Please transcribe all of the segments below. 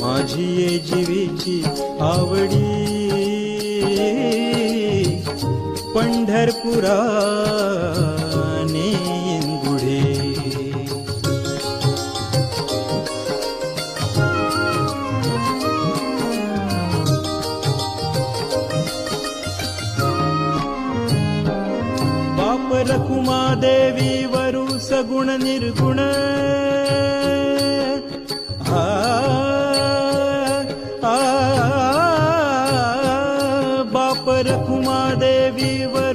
माझी ये जीवेची आवडी. बाप रकुमा देवी वरु सगुण निर्गुण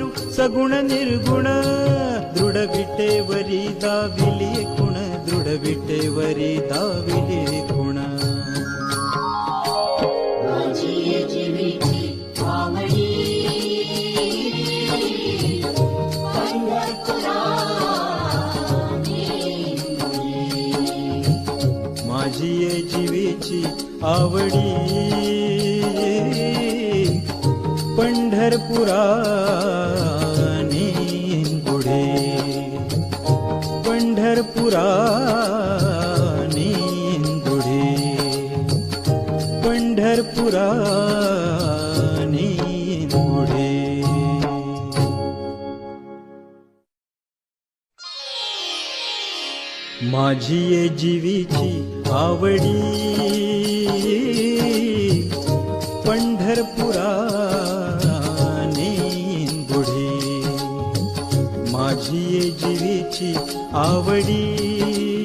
वरु सगुण निर्गुण दृढ विटेवरी दाविली खुण दृढ विटेवरी दाविली खुण माझी जीवेची आवडी पंढरपुराने माझी ये जीवीची आवडी. पंढरपुरा गुढी माझी ये जीवीची आवडी.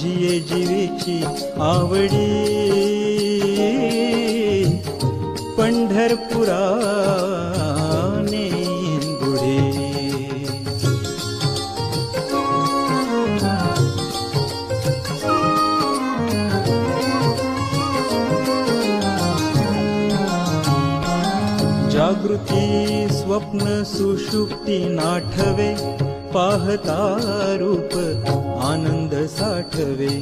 माझी ये जीवेची आवडी. पंढरपुरा जागृती स्वप्न सुषुप्ती नाठवे पाहता रूप आनंद साठवे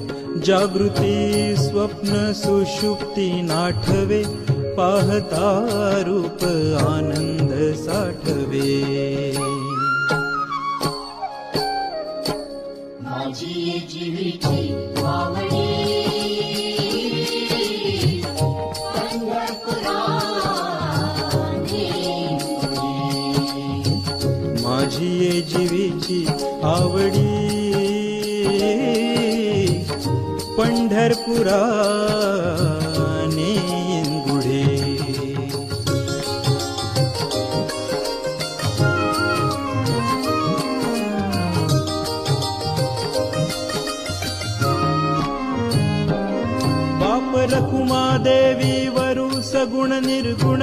जागृती स्वप्न सुषुप्ती नाठवे पाहता रूप आनंद साठवे। माझी जीवेची पंढरपुराने माझी ये जीवीची आवडी पंढरपुराने गुढे। बाप रकुमा देवी वरु सगुण निर्गुण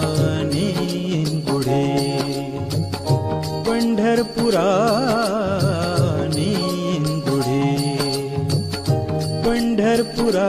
कर्पूरा